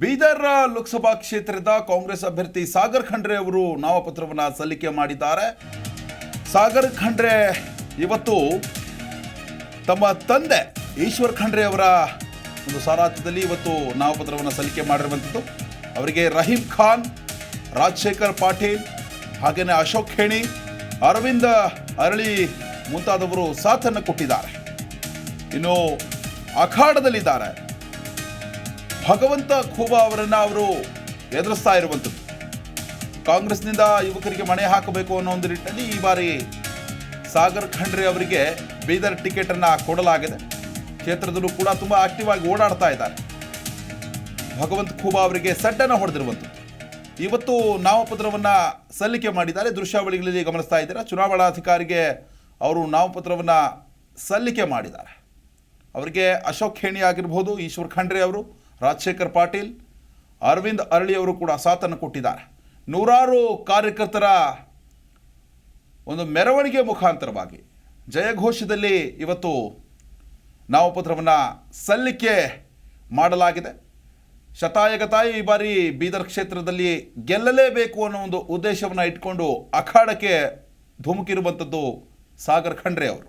ಬೀದರ್ ಲೋಕಸಭಾ ಕ್ಷೇತ್ರದ ಕಾಂಗ್ರೆಸ್ ಅಭ್ಯರ್ಥಿ ಸಾಗರ್ ಖಂಡ್ರೆ ಅವರು ನಾಮಪತ್ರವನ್ನು ಸಲ್ಲಿಕೆ ಮಾಡಿದ್ದಾರೆ. ಸಾಗರ್ ಖಂಡ್ರೆ, ಇವತ್ತು ತಮ್ಮ ತಂದೆ ಈಶ್ವರ್ ಖಂಡ್ರೆ ಅವರ ಒಂದು ಸಾರಾಥ್ಯದಲ್ಲಿ ಇವತ್ತು ನಾಮಪತ್ರವನ್ನು ಸಲ್ಲಿಕೆ ಮಾಡಿರುವಂಥದ್ದು. ಅವರಿಗೆ ರಹೀಂ ಖಾನ್, ರಾಜಶೇಖರ್ ಪಾಟೀಲ್ ಹಾಗೆಯೇ ಅಶೋಕ್ ಖೇಣಿ ಅರವಿಂದ ಅರಳಿ ಮುಂತಾದವರು ಸಾಥನ್ನು ಕೊಟ್ಟಿದ್ದಾರೆ. ಇನ್ನು ಅಖಾಡದಲ್ಲಿದ್ದಾರೆ. ಭಗವಂತ ಖೂಬಾ ಅವರನ್ನ ಅವರು ಎದುರಿಸ್ತಾ ಇರುವಂಥದ್ದು. ಕಾಂಗ್ರೆಸ್ನಿಂದ ಯುವಕರಿಗೆ ಮಣೆ ಹಾಕಬೇಕು ಅನ್ನೋ ಒಂದು ನಿಟ್ಟಿನಲ್ಲಿ ಈ ಬಾರಿ ಸಾಗರ್ ಖಂಡ್ರೆ ಅವರಿಗೆ ಬೀದರ್ ಟಿಕೆಟನ್ನು ಕೊಡಲಾಗಿದೆ. ಕ್ಷೇತ್ರದಲ್ಲೂ ಕೂಡ ತುಂಬ ಆಕ್ಟಿವ್ ಆಗಿ ಓಡಾಡ್ತಾ ಇದ್ದಾರೆ. ಭಗವಂತ ಖೂಬಾ ಅವರಿಗೆ ಸಡ್ಡನ್ನು ಹೊಡೆದಿರುವಂಥದ್ದು. ಇವತ್ತು ನಾಮಪತ್ರವನ್ನು ಸಲ್ಲಿಕೆ ಮಾಡಿದ್ದಾರೆ. ದೃಶ್ಯಾವಳಿಗಳಲ್ಲಿ ಗಮನಿಸ್ತಾ ಇದ್ದೀರಾ? ಚುನಾವಣಾಧಿಕಾರಿಗೆ ಅವರು ನಾಮಪತ್ರವನ್ನು ಸಲ್ಲಿಕೆ ಮಾಡಿದ್ದಾರೆ. ಅವರಿಗೆ ಅಶೋಕ್ ಖೇಣಿ ಆಗಿರ್ಬೋದು, ಈಶ್ವರ್ ಖಂಡ್ರೆ ಅವರು ರಾಜಶೇಖರ್ ಪಾಟೀಲ್, ಅರವಿಂದ್ ಅರಳಿ ಅವರು ಕೂಡ ಸಾಥನ್ನು ಕೊಟ್ಟಿದ್ದಾರೆ. ನೂರಾರು ಕಾರ್ಯಕರ್ತರ ಒಂದು ಮೆರವಣಿಗೆ ಮುಖಾಂತರವಾಗಿ ಜಯಘೋಷದಲ್ಲಿ ಇವತ್ತು ನಾಮಪತ್ರವನ್ನು ಸಲ್ಲಿಕೆ ಮಾಡಲಾಗಿದೆ. ಶತಾಯಗತಾಯಿ ಈ ಬಾರಿ ಬೀದರ್ ಕ್ಷೇತ್ರದಲ್ಲಿ ಗೆಲ್ಲಲೇಬೇಕು ಅನ್ನೋ ಒಂದು ಉದ್ದೇಶವನ್ನು ಇಟ್ಕೊಂಡು ಅಖಾಡಕ್ಕೆ ಧುಮುಕಿರುವಂಥದ್ದು ಸಾಗರ್ ಖಂಡ್ರೆ ಅವರು.